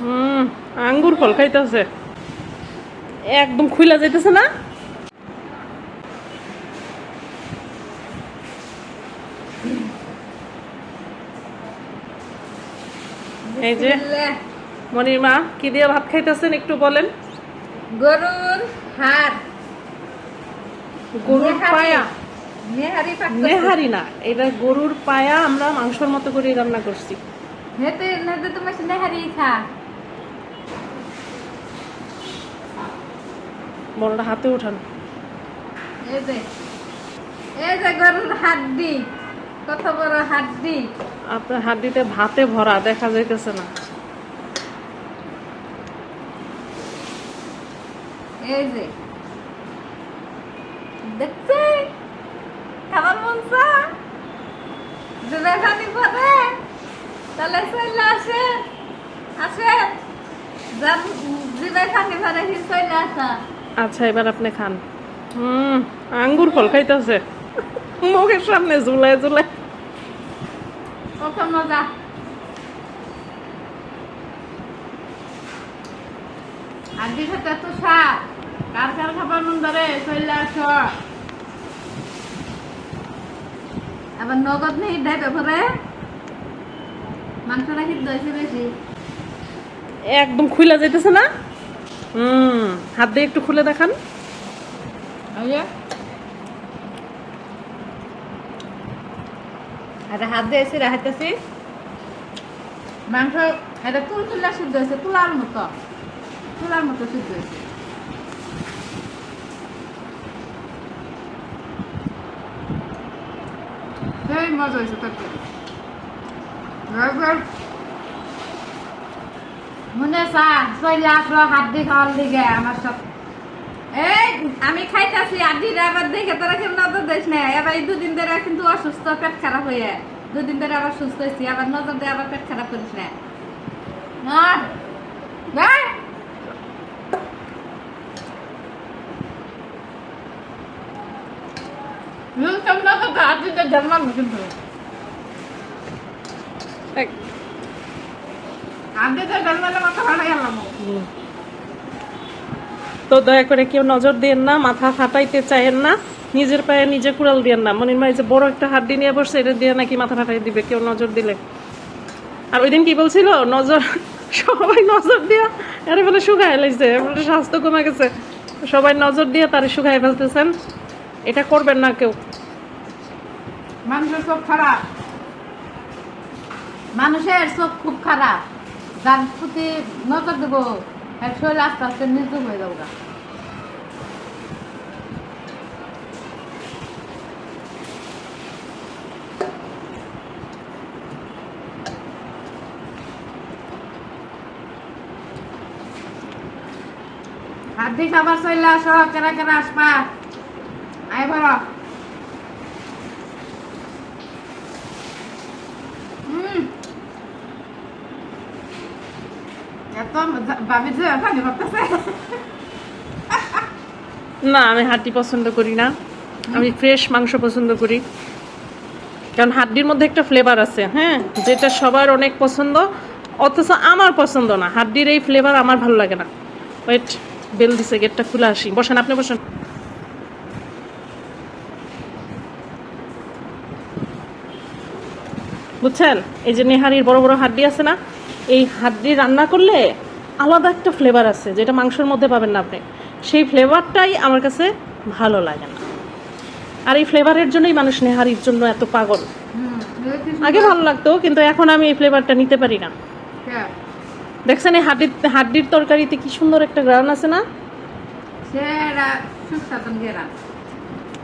হুম আঙ্গুর ফল খাইতেছে। একদম খুইলা যাইতেছে না? এই যে মনির মা কি দিয়ে ভাত খাইতেছেন একটু বলেন? গরুর হাড়। গরুর পায়া। নেহারি নেহারি না এটা গরুর পায়া আমরা মাংসের মতো করে রান্না করছি। হেতে নেতে তুমি নেহারি খা বড়টা হাতে উঠান এই যে এই যে গরুর হাড্ডি কত বড় হাড্ডি আপনার হাড্ডিতে ভাতে ভরা দেখা যাইতেছে না এই যে দেখছে খাবার মন চা যদি খানি পরে তাহলে চলে আসে আসে। যান জিবে খানি পরে হি চলে আসা। আচ্ছা এবার আপনি খান। হুম আঙ্গুর ফল খাইতেছে। মুখের সামনে ঝুলায় ঝুলায়। কত মজা। আর দিকে তো স্বাদ। কার কার খাবার মন ধরে চলে আসো। আবার নগদ নেই দেয় ব্যাপারে মাংসটা সিদ্ধ হয়েছে বেশি একদম খুলে যাইতেছে না? হুম হাত দিয়ে একটু খুলে দেখান। এটা হাত দিয়েছি রাখাইতেছি মাংস এটা তুল তুলা সিদ্ধ হয়েছে তুলার মতো। তুলার মতো সিদ্ধ হয়েছে। সেই মজা হয়েছে তরকারি এবার মনে চা চলে আসলো হাত দিয়ে খাওয়ার দিকে আমার সব এই আমি খাইতাছি আদির আবার দেখে তোরা কেউ নজর দিস না? এবার দুদিন ধরে কিন্তু অসুস্থ পেট খারাপ হয়ে দুদিন ধরে আবার সুস্থ হয়েছি আবার নজর দিয়ে আবার পেট খারাপ করিস না। নজর দে, আদিদের জন্মানো কিন্তু এক- আদিদের জন্মালে মাথা ফাটাই গেলাম হুম। তো দয়া করে কেউ নজর দিয়েন না মাথা ফাটাইতে চায়েন না নিজের পায়ে নিজে কুড়াল দিয়েন না। মনির মা যে বড় একটা হাড্ডি নিয়ে বসছে এটা দিয়ে নাকি মাথা ফাটাই দিবে কেউ নজর দিলে। আর ওই দিন কি বলছিল? নজর সবাই নজর দিয়া আরে বলে শুকায় বলে স্বাস্থ্য কমে গেছে। সবাই নজর দিয়ে তারে শুকায় ফেলতেছেন। এটা করবেন না কেউ। মানুষের চোখ খারাপ। মানুষের চোখ খুব খারাপ। যার প্রতি নজর দেবো শরীর আস্তে আস্তে মৃত্যু হয়ে যাব গা। হাত দিয়ে খাবার চলে আসো কেনা কেনা আসবা। আয় বড় হুম এত ভাবি যে পানি করতেছে না, আমি হাড্ডি পছন্দ করি না। আমি ফ্রেশ মাংস পছন্দ করি। কারণ হাড্ডির মধ্যে একটা ফ্লেভার আছে হ্যাঁ? যেটা সবার অনেক পছন্দ, অথচ আমার পছন্দ না। হাড্ডির এই ফ্লেভার আমার ভালো লাগে না। ওয়েট বেল দিছে গেটটা খুলে আসি। বসেন আপনি, বসেন। বুঝছেন? এই যে নেহারির বড় বড় হাড্ডি আছে না এই হাড্ডি রান্না করলে আলাদা একটা ফ্লেভার আছে যেটা মাংসের মধ্যে পাবেন না আপনি। সেই ফ্লেভারটাই আমার কাছে ভালো লাগে না। আর এই ফ্লেভারের জন্যই মানুষ নেহারির জন্য এত পাগল। আগে ভালো লাগতো কিন্তু এখন আমি এই ফ্লেভারটা নিতে পারি না। দেখছেন এই হাড্ডির হাড্ডির তরকারিতে কি সুন্দর একটা গ্রান আছে না?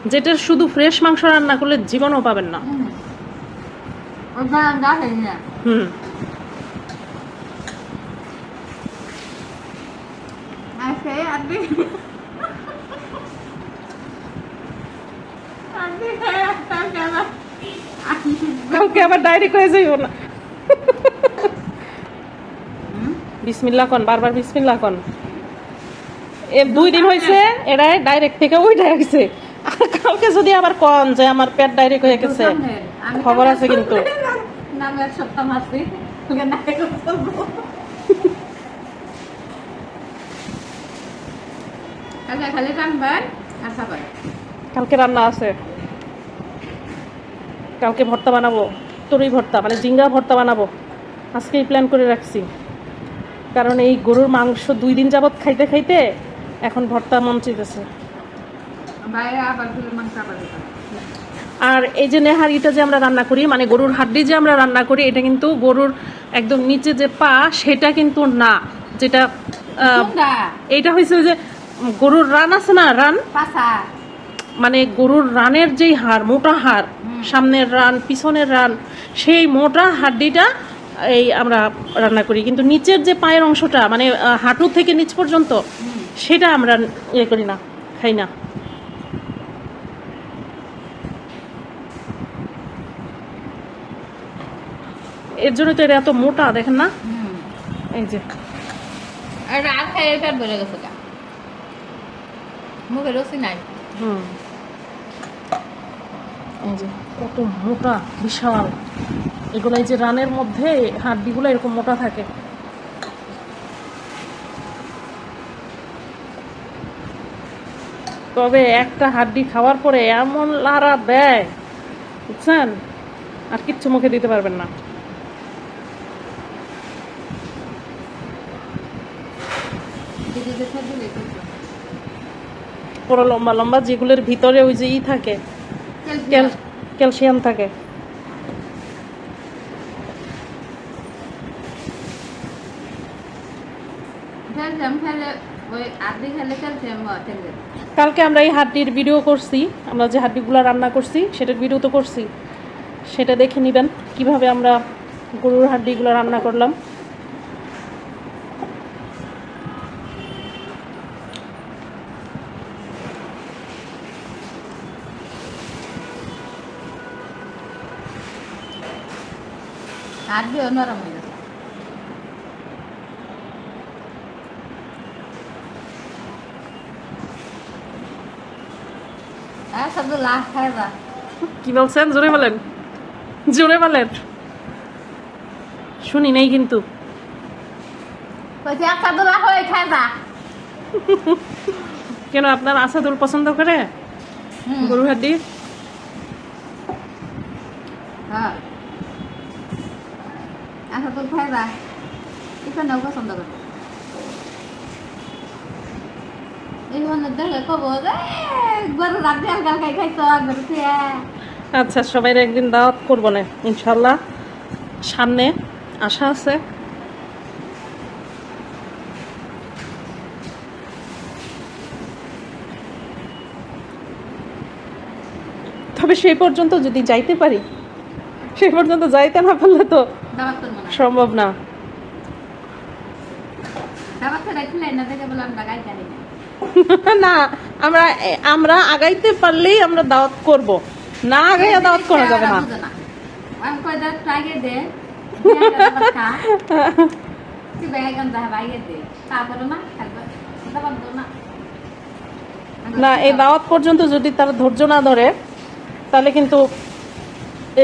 যেটা শুধু ফ্রেশ মাংস রান্না করলে জীবনও পাবেন না। না হুম। আছে আদি কালকে আবার ডায়েরি করে যাইও না। বিসমিল্লা কন বারবার বিসমিল্লা কন। এ দুই দিন হয়েছে এরা ডাইরেক্ট থেকে ওই ডাইরেক্টছে আর কালকে যদি আবার কন যে আমার পেট ডাইরেক্ট হয়ে গেছে। খবর আছে কিন্তু নামে এক সপ্তাহ মাসি নাই করব কালকে খালি টানবেন আর খাবেন কালকে রান্না আছে। কালকে ভর্তা বানাবো তরই ভর্তা মানে জিঙ্গা ভর্তা বানাবো। আজকেই প্ল্যান করে রাখছি। কারণ এই গরুর মাংস দুই দিন যাবত খাইতে খাইতে এখন ভর্তা মন হবে। আর এই যে নেহারিটা যে আমরা রান্না করি মানে গরুর হাড্ডি যে আমরা রান্না করি এটা কিন্তু গরুর একদম নিচে যে পা সেটা কিন্তু না। যেটা? এইটা হয়েছে যে গরুর রান আছে না রান? মানে গরুর রানের যেই হাড় মোটা হাড় সামনের রান পিছনের রান সেই মোটা হাড্ডিটা এই আমরা রান্না করি। কিন্তু নিচের যে পায়ের অংশটা মানে হাঁটু থেকে নিচ পর্যন্ত সেটা আমরা ইয়ে করি না খাই না। এর জন্য তো এটা এত মোটা দেখেন না? এই যে। আর রাত পেট ভরে গেছে। মুখে রসি নাই হুম এই যে কত মোটা বিশাল। এগুলো এই যে রানের মধ্যে হাড্ডিগুলো এরকম মোটা থাকে। তবে একটা হাড্ডি খাওয়ার পরে এমন লারা দেয় বুঝছেন? আর কিচ্ছু মুখে দিতে পারবেন না দিদি দেখে দিলে কিছু। পুরো লম্বা লম্বা যেগুলোর ভিতরে ওই যে ই থাকে ক্যালসিয়াম থাকে। কালকে আমরা এই হাড্ডির ভিডিও করছি আমরা যে হাড্ডিগুলো রান্না করছি সেটার ভিডিও তো করছি। সেটা দেখে নেবেন কীভাবে আমরা গরুর হাড্ডিগুলো রান্না করলাম। কি বলছেন জোরে বলেন। জোরে বলেন। শুনি নেই কিন্তু। কেন আপনার আসাদুল পছন্দ করে? হাড্ডি হ্যাঁ আচ্ছা তোর খায় যা এখানেও পছন্দ করে এই মানে দেখে কব যে গরু রাত হালকা খাই খাইতো গরু খেয়ে আচ্ছা সবাই একদিন দাওয়াত করব না, ইনশাল্লাহ। সামনে আশা আছে। তবে সেই পর্যন্ত যদি যাইতে পারি, সেই পর্যন্ত যাইতে না পারলে তো না সম্ভব না। না আমরা আমরা আগাইতে পারলেই আমরা দাওয়াত করব। না আগাইয়া দাওয়াত করা যাবে না। না এই দাওয়াত পর্যন্ত যদি তারা ধৈর্য না ধরে তাহলে কিন্তু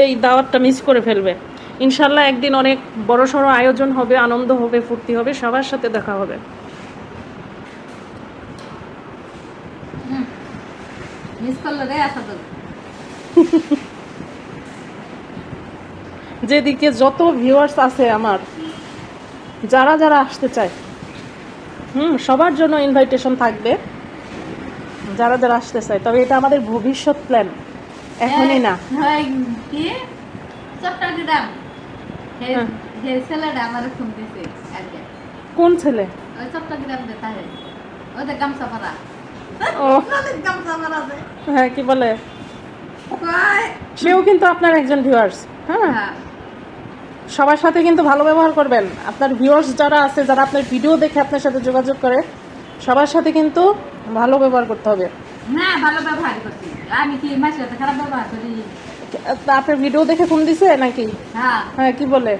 এই দাওয়াতটা মিস করে ফেলবে। ইনশাল্লাহ একদিন অনেক বড় সড়ো আয়োজন হবে আনন্দ হবে ফুর্তি হবে সবার সাথে দেখা হবে। যেদিকে যত ভিউয়ার্স আছে আমার যারা যারা আসতে চায় হুম সবার জন্য ইনভাইটেশন থাকবে। যারা যারা আসতে চায় তবে এটা আমাদের ভবিষ্যৎ প্ল্যান এখনই না। চট্টগ্রাম। হে ছেলেটা আমার ফোন দিছে কোন ছেলে? ওই চট্টগ্রাম তাহে। গামছা ও। গামছা হ্যাঁ কি বলে? সেও কিন্তু আপনার একজন ভিউয়ার্স হ্যাঁ? হ্যাঁ। সবার সাথে কিন্তু ভালো ব্যবহার করবেন। আপনার ভিউয়ার্স যারা আছে যারা আপনার ভিডিও দেখে আপনার সাথে যোগাযোগ করে সবার সাথে কিন্তু ভালো ব্যবহার করতে হবে। না ভালো ব্যবহার করছি। আমি কি মাসের সাথে খারাপ ব্যবহার করি? আপনার ভিডিও দেখে ফোন দিছে নাকি? হ্যাঁ। হ্যাঁ কি বলে?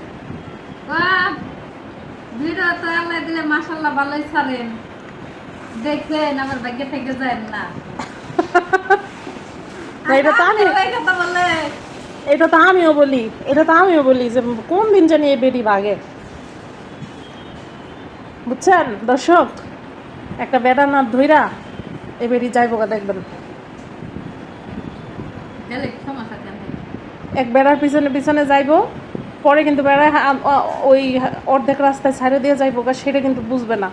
ভিডিও তো আল্লাহ দিলে মাসাল্লাহ ভালোই ছাড়েন। দেখবেন আমার ভাগ্যে থেকে যায় না। এটা তো আমি এটা আমিও বলি এটা তো আমিও বলি যে কোন দিন জানি এই বেডি বাগে। বুঝছেন? দর্শক একটা বেড়া না ধইরা এই বেডি যাইব দেখবেন। এক বেড়ার পিছনে পিছনে যাইব পরে কিন্তু বেড়া ওই অর্ধেক রাস্তায় ছাড়ে দিয়ে যাইব সেটা কিন্তু বুঝবে না।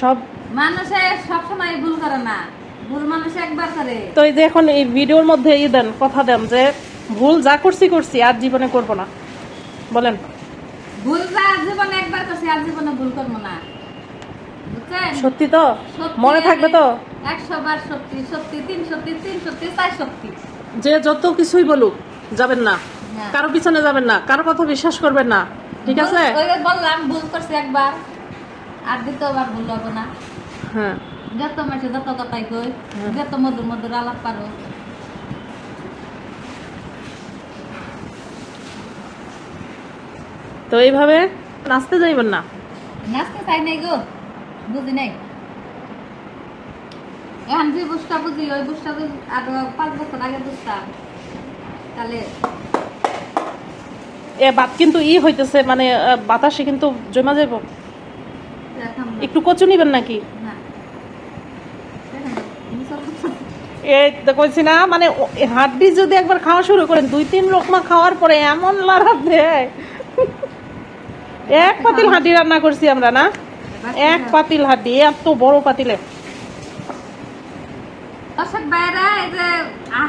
সব মানুষে সবসময় ভুল করে না ভুল মানুষ একবার করে। তো এই যে এখন এই ভিডিওর মধ্যে ই দেন কথা দেন যে ভুল যা করছি করছি আর জীবনে করব না। বলেন। ভুল যা জীবনে একবার করছি আর জীবনে ভুল করব না। সত্যি তো? মনে থাকবে তো? একশো বার সত্যি সত্যি তিন সত্যি তিন সত্যি চার সত্যি। যে যত কিছুই বলুক যাবেন না। কারও পিছনে যাবেন না। কারও কথা বিশ্বাস করবেন না। ঠিক আছে? বললাম ভুল করছি একবার। আর দ্বিতীয়বার ভুল হব না। হ্যাঁ। যত মাসে যত কথাই কই যত মধুর মধুর আলাপ পারো। তো এইভাবে নাচতে যাইবেন না? নাচতে চাই নাই গো বুঝি নাই। এখন যে বুঝটা বুঝি ওই বুঝটা বুঝি আর পাঁচ বছর আগে বুঝতাম। তাহলে এ বাত কিন্তু ই হইতেছে মানে বাতাসে কিন্তু জমা না। একটু কচু নিবেন নাকি। এই কইছি না মানে হাড্ডি যদি একবার খাওয়া শুরু করেন দুই তিন রকমা খাওয়ার পরে এমন লাড়া দেয় এক পাতিল হাড্ডি রান্না করছি আমরা না? এক পাতিল হাড্ডি এত বড় পাতিলে। অশোক ভাইরা এই যে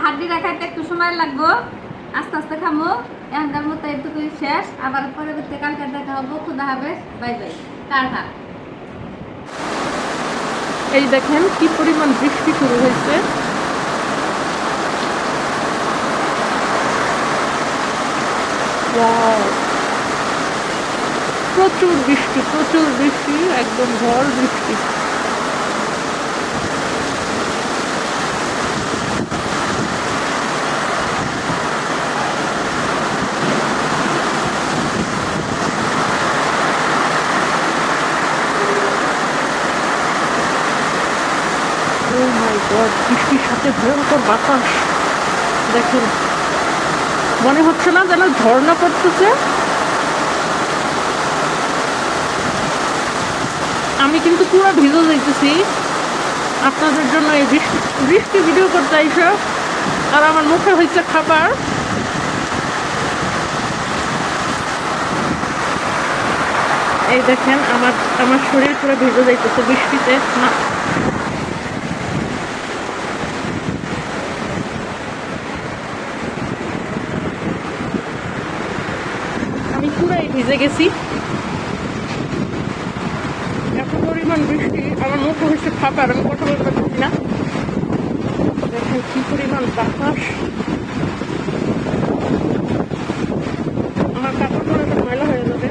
হাড্ডি রাখাইতে একটু সময় লাগবো। আস্তে আস্তে খামো। এখানকার মতো এটুকুই শেষ। আবার পরবর্তী কালকে দেখা হব। খুদা হবে বাই বাই। টাটা। এই দেখেন কি পরিমাণ বৃষ্টি শুরু হয়েছে। প্রচুর বৃষ্টি প্রচুর বৃষ্টি, একদম ঝড় বৃষ্টি ও মাই গড বৃষ্টির সাথে ভয়ঙ্কর বাতাস। দেখুন, মনে হচ্ছে না যেন ঝর্ণা পড়তেছে। আমি কিন্তু পুরো ভিজে যাইতেছি। আপনাদের জন্য এই বৃষ্টি ভিডিও করতে আইসা, আর আমার মুখে হয়েছে খাবার। এই দেখেন, আমার আমার শরীর পুরো ভিজে যাইতেছে বৃষ্টিতে। না। ভিজে গেছি। এত পরিমাণ বৃষ্টি, আমার মুখ হচ্ছে ফাঁকা আমি কথা বলতে পারছি না। দেখেন কি পরিমাণ বাতাস। আমার কাপড় পরে ময়লা হয়ে যাবে।